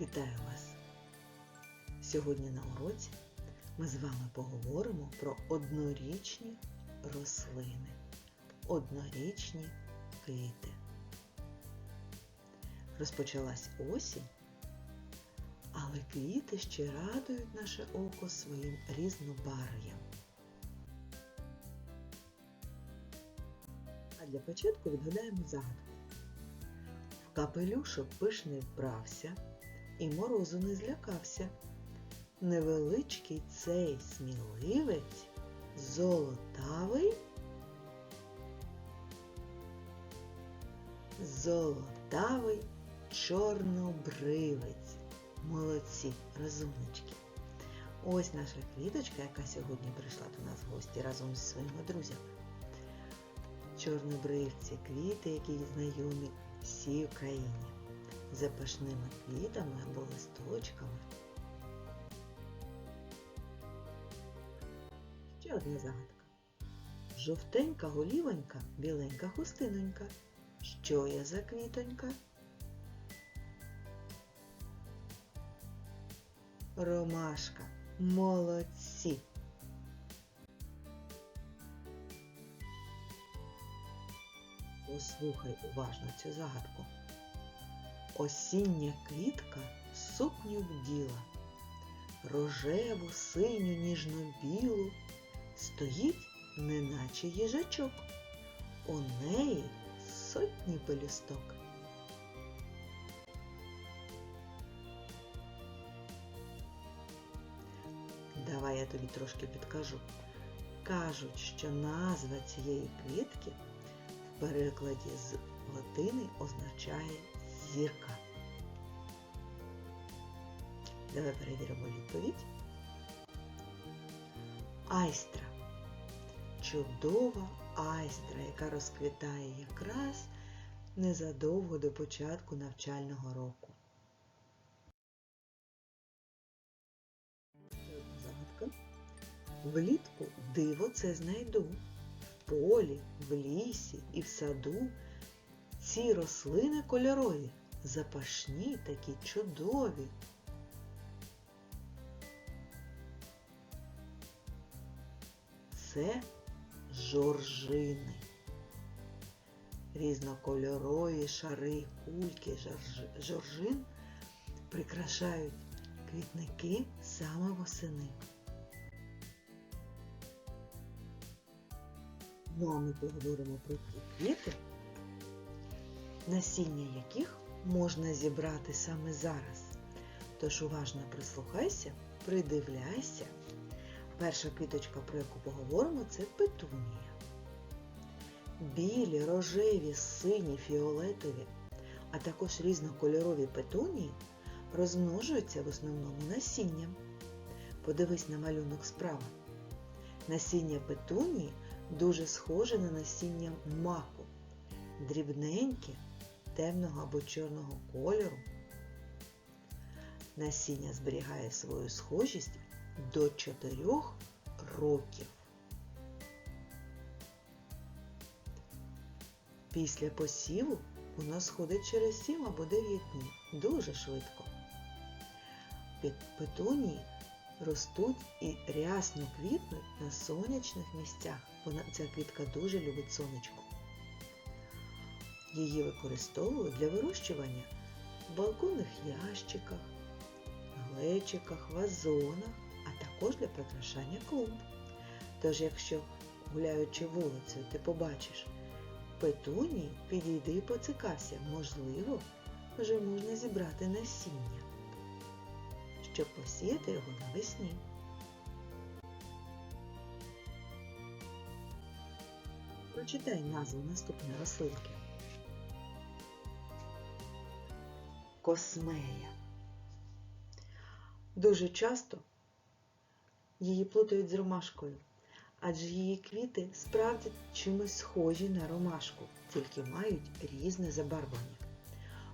Вітаю вас! Сьогодні на уроці ми з вами поговоримо про однорічні рослини, однорічні квіти. Розпочалась осінь, але квіти ще радують наше око своїм різнобарв'ям. А для початку відгадаємо загадку. В капелюшок пишний вбрався і морозу не злякався. Невеличкий цей сміливець, золотавий, золотавий чорнобривець. Молодці, розумнички. Ось наша квіточка, яка сьогодні прийшла до нас в гості разом зі своїми друзями. Чорнобривці, квіти, які знайомі всій Україні, запашними квітами або листочками. Ще одна загадка. Жовтенька голівонька, біленька хустинонька. Що я за квітонька? Ромашка. Молодці! Послухай уважно цю загадку. Осіння квітка сукню вділа, рожеву, синю, ніжно-білу, стоїть, неначе їжачок. У неї сотні пелюсток. Давай я тобі трошки підкажу. Кажуть, що назва цієї квітки в перекладі з латини означає зірка. Давай перевіримо відповідь. Айстра. Чудова айстра, яка розквітає якраз незадовго до початку навчального року. Загадка. Влітку диво це знайду. В полі, в лісі і в саду ці рослини кольорові, запашні такі чудові. Це жоржини. Різнокольорові шари, кульки жоржин прикрашають квітники саме восени. Ну а ми поговоримо про ті квіти, насіння яких можна зібрати саме зараз. Тож уважно прислухайся, придивляйся. Перша квіточка, про яку поговоримо, це петунія. Білі, рожеві, сині, фіолетові, а також різнокольорові петунії розмножуються в основному насінням. Подивись на малюнок справа. Насіння петунії дуже схоже на насіння маку, дрібненьке, темного або чорного кольору. Насіння зберігає свою схожість до 4 років. Після посіву воно сходить через 7 або 9 днів. Дуже швидко. Під петунії ростуть і рясно квітнуть на сонячних місцях. Вона, ця квітка дуже любить сонечко. Її використовують для вирощування в балконних ящиках, глечиках, вазонах, а також для прикрашання клумб. Тож, якщо гуляючи вулицею, ти побачиш петунії, підійди і поцікався, можливо, вже можна зібрати насіння, щоб посіяти його навесні. Прочитай назву наступної рослинки. Космея. Дуже часто її плутають з ромашкою, адже її квіти справді чимось схожі на ромашку, тільки мають різне забарвлення.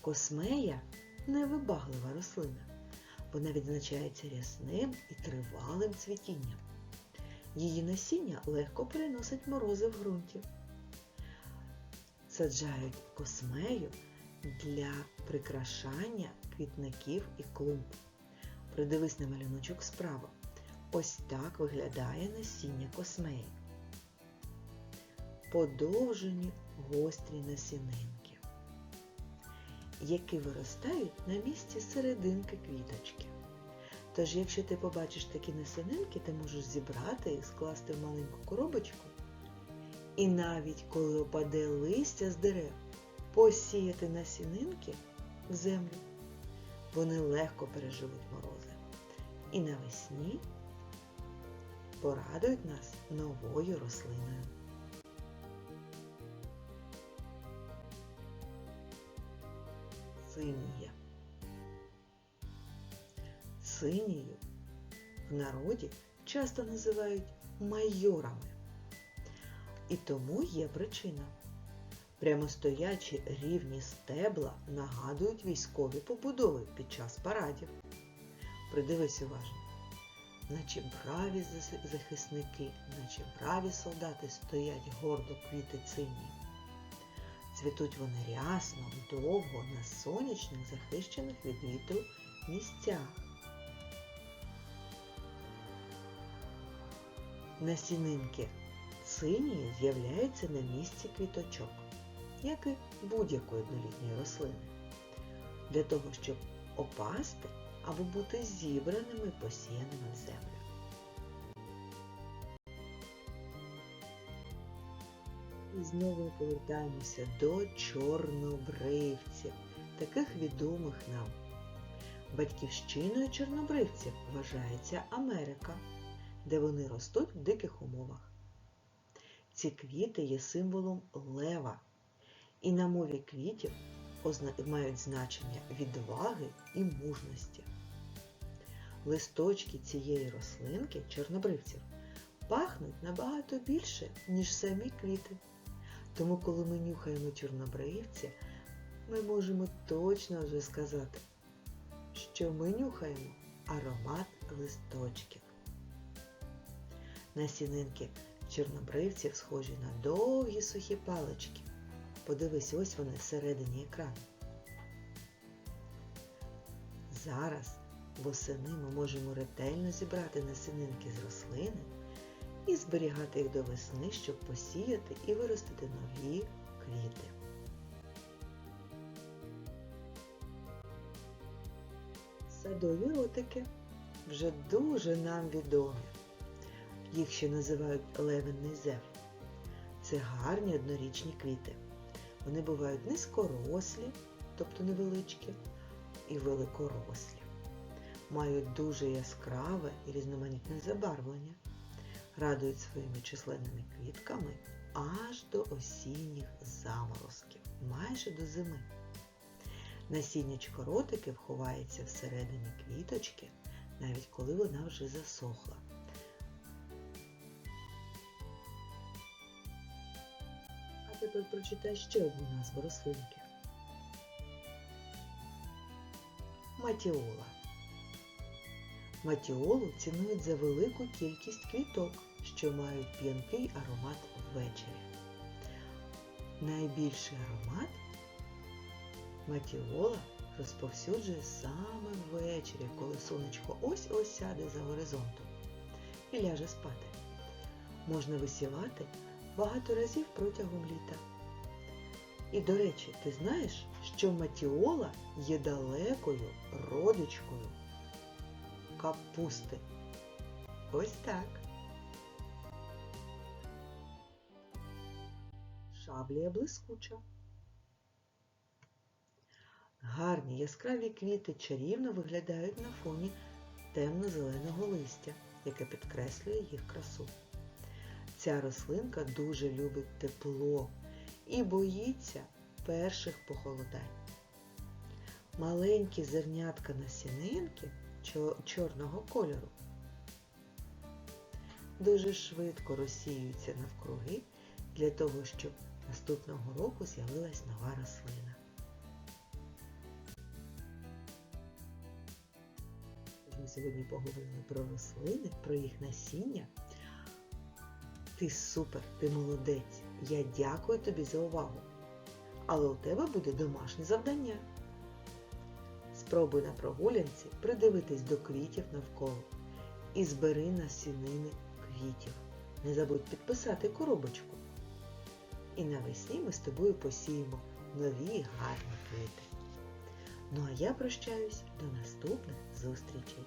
Космея невибаглива рослина. Вона відзначається рясним і тривалим цвітінням. Її насіння легко переносить морози в ґрунті. Саджають космею для прикрашання квітників і клумб. Придивись на малюночок справа. Ось так виглядає насіння космеї. Подовжені гострі насінинки, які виростають на місці серединки квіточки. Тож, якщо ти побачиш такі насінинки, ти можеш зібрати їх, скласти в маленьку коробочку. І навіть коли опаде листя з дерев, посіяти насінинки в землю. Вони легко переживуть морози. І навесні порадують нас новою рослиною. Синія. Синію в народі часто називають майорами. І тому є причина. Прямостоячі рівні стебла нагадують військові побудови під час парадів. Придивись уважно. Наче браві захисники, наче браві солдати стоять гордо квіти сині. Цвітуть вони рясно, довго на сонячних, захищених від вітру місцях. Насінинки синії з'являються на місці квіточок, як і будь-якої однолітньої рослини, для того, щоб опасти або бути зібраними посіяними в землю. І знову повертаємося до чорнобривців, таких відомих нам. Батьківщиною чорнобривців вважається Америка, де вони ростуть в диких умовах. Ці квіти є символом лева, і на мові квітів мають значення відваги і мужності. Листочки цієї рослинки, чорнобривців, пахнуть набагато більше, ніж самі квіти. Тому, коли ми нюхаємо чорнобривця, ми можемо точно вже сказати, що ми нюхаємо аромат листочків. Насінинки чорнобривців схожі на довгі сухі палички. Подивись, ось вони всередині екрану. Зараз восени ми можемо ретельно зібрати насінинки з рослини і зберігати їх до весни, щоб посіяти і виростити нові квіти. Садові ротики вже дуже нам відомі. Їх ще називають левенний зев. Це гарні однорічні квіти. Вони бувають низькорослі, тобто невеличкі, і великорослі. Мають дуже яскраве і різноманітне забарвлення, радують своїми численними квітками аж до осінніх заморозків, майже до зими. Насіннячко ротиків ховається всередині квіточки, навіть коли вона вже засохла. Тепер прочитай ще одну назву рослинки. Матіола. Матіолу цінують за велику кількість квіток, що мають п'янкий аромат ввечері. Найбільший аромат матіола розповсюджує саме ввечері, коли сонечко ось-ось сяде за горизонтом і ляже спати. Можна висівати багато разів протягом літа. І, до речі, ти знаєш, що матіола є далекою родичкою капусти. Ось так. Шаблія блискуча. Гарні яскраві квіти чарівно виглядають на фоні темно-зеленого листя, яке підкреслює їх красу. Ця рослинка дуже любить тепло і боїться перших похолодань. Маленькі зернятка насінинки чо- чорного кольору дуже швидко розсіюються навкруги для того, щоб наступного року з'явилась нова рослина. Ми сьогодні поговорили про рослини, про їх насіння. Ти супер, ти молодець. Я дякую тобі за увагу. але у тебе буде домашнє завдання. Спробуй на прогулянці придивитись до квітів навколо і збери насінини квітів. Не забудь підписати коробочку. І навесні ми з тобою посіємо нові гарні квіти. Ну а я прощаюсь до наступних зустрічей.